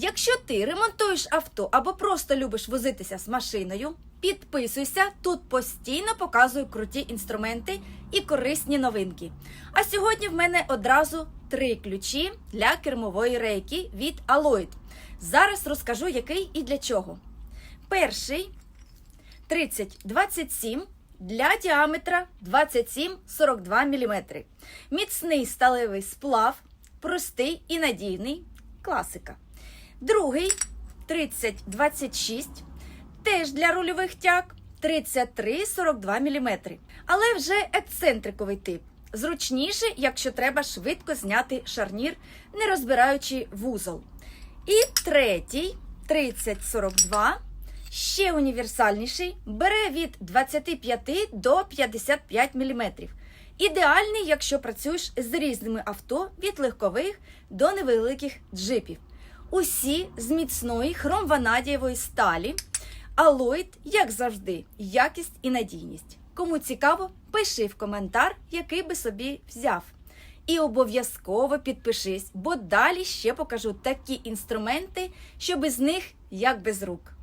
Якщо ти ремонтуєш авто або просто любиш возитися з машиною, підписуйся, тут постійно показую круті інструменти і корисні новинки. А сьогодні в мене одразу три ключі для кермової рейки від Alloyd. Зараз розкажу, який і для чого. Перший 3027 для діаметра 27-42 мм. Міцний сталевий сплав, простий і надійний. Класика. Другий 3026 теж для рульових тяг 33-42 мм. Але вже ексцентриковий тип. Зручніше, якщо треба швидко зняти шарнір, не розбираючи вузол. І третій 3042 ще універсальніший, бере від 25 до 55 мм. Ідеальний, якщо працюєш з різними авто від легкових до невеликих джипів. Усі з міцної хромванадієвої сталі. Алоїд, як завжди, якість і надійність. Кому цікаво, пиши в коментар, який би собі взяв. І обов'язково підпишись, бо далі ще покажу такі інструменти, що без них як без рук.